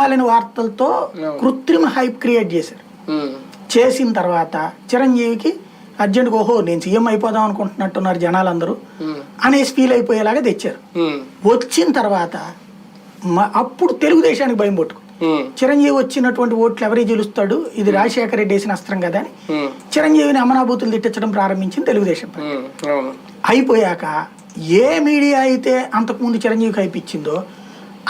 దిక్కుమాలిన వార్తలతో కృత్రిమ హైప్ క్రియేట్ చేశారు. చేసిన తర్వాత చిరంజీవికి అర్జెంట్గా ఓహో నేను సీఎం అయిపోదాం అనుకుంటున్నట్టున్నారు జనాలందరూ అనేసి ఫీల్ అయిపోయేలాగా తెచ్చారు. వచ్చిన తర్వాత అప్పుడు తెలుగుదేశానికి భయం పట్టుకుంది ఉమ్, చిరంజీవి వచ్చినటువంటి ఓట్లు ఎవరికి గెలుస్తాడు? ఇది రాజశేఖర రెడ్డి వేసిన అస్త్రం కదా అని. చిరంజీవిని అమనాభూతులు తిట్టించడం ప్రారంభించింది తెలుగుదేశం అయిపోయాక ఏ మీడియా అయితే అంతకుముందు చిరంజీవికి అయిపించిందో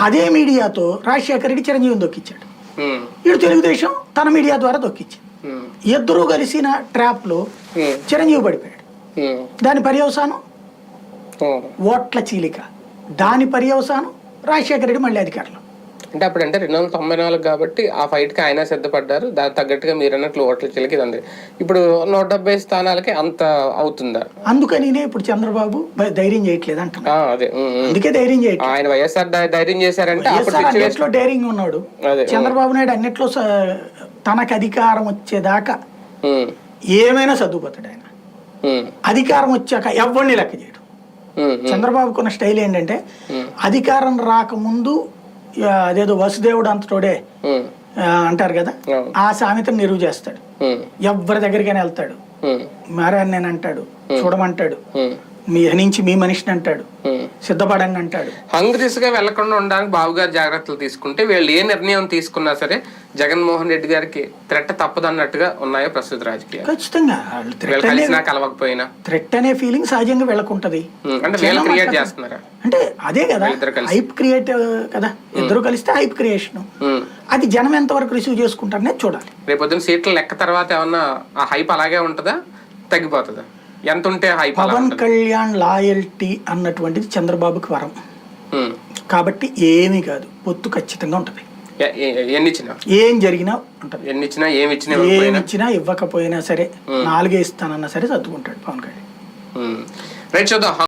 అదే మీడియాతో రాజశేఖర రెడ్డి చిరంజీవిని దొక్కిచ్చాడు. ఉమ్, ఇటు తెలుగుదేశం తన మీడియా ద్వారా దొక్కిచ్చింది. ఉమ్, ఇద్దరూ కలిసిన ట్రాప్లో చిరంజీవి పడిపోయాడు. దాని పర్యవసానం. ఓట్ల చీలిక. దాని పర్యవసానం రాజశేఖర రెడ్డి మళ్ళీ అధికారంలో. అంటే అప్పుడు అంటే రెండు వందల తొంభై నాలుగు కాబట్టి ఆ ఫైట్కి ఆయన సిద్ధపడ్డారు. దానికి తగ్గట్టుగా మీరు అన్నట్లు ఓట్ల చిలికి ఉంది ఇప్పుడు నూట డెబ్బై స్థానాలకి అంత అవుతుందా? అందుకనినే ఇప్పుడు చంద్రబాబు ధైర్యం చేయట్లేదు ఆ, అదే. అందుకే ధైర్యం చేయట్లేదు. ఆయన వైఎస్ఆర్ ధైర్యం చేశారంటే అప్పుడు డైరింగ్ ఉన్నాడు. చంద్రబాబు నాయుడు అన్నిట్లో తనకు అధికారం వచ్చేదాకా ఏమైనా చదువుపోతాడు ఆయన. అధికారం వచ్చాక ఎవరిని లెక్క చేయడు. చంద్రబాబుకున్న స్టైల్ ఏంటంటే. అధికారం రాకముందు అదేదో వసుదేవుడు అంతటోడే అంటారు కదా. ఆ సామెతను నిరువు చేస్తాడు. ఎవరి దగ్గరికైనా వెళ్తాడు. మారాను నేను అంటాడు చూడమంటాడు. మీ నుంచి మీ మనిషిని అంటాడు. ఉమ్. సిద్ధపడండి అంటాడు. హంగ్ దిశగా వెళ్ళకుండా ఉండడానికి బాబు గారు జాగ్రత్తలు తీసుకుంటే వీళ్ళు ఏ నిర్ణయం తీసుకున్నా సరే జగన్మోహన్ రెడ్డి గారికి త్రెట్ట తప్పదన్నట్టుగా ఉన్నాయో ప్రస్తుత రాజకీయాలు. ఖచ్చితంగా. కలిసినా కలవకపోయినా. థ్రెట్ అనే ఫీలింగ్ సహజంగా వెళ్ళకుంటది. ఉమ్, అంటే వీళ్ళు క్రియేట్ చేస్తున్నారా? అంటే అదే కదా. హైప్ క్రియేట్ కదా. ఇద్దరు కలిస్తే హైప్ క్రియేషన్. అది జనం ఎంతవరకు రిసీవ్ చేసుకుంటారనే చూడాలి. రేపొద్దున సీట్ల లెక్క తర్వాత ఏమన్నా ఆ హైప్ అలాగే ఉంటుందా? తగ్గిపోతుందా? ఎంత ఉంటే అలా పవన్ కళ్యాణ్ లాయల్టీ అన్నటువంటిది చంద్రబాబుకి వరం. కాబట్టి ఏమీ కాదు పొత్తు ఖచ్చితంగా ఉంటది. ఏం జరిగినా ఉంటది. ఎన్ని ఇచ్చినా ఏమి ఇచ్చినా ఏమి ఇచ్చినా ఇవ్వకపోయినా సరే నాలుగే ఇస్తానన్నా సరే సర్దుకుంటాడు పవన్ కళ్యాణ్. రైట్ చూద్దాం.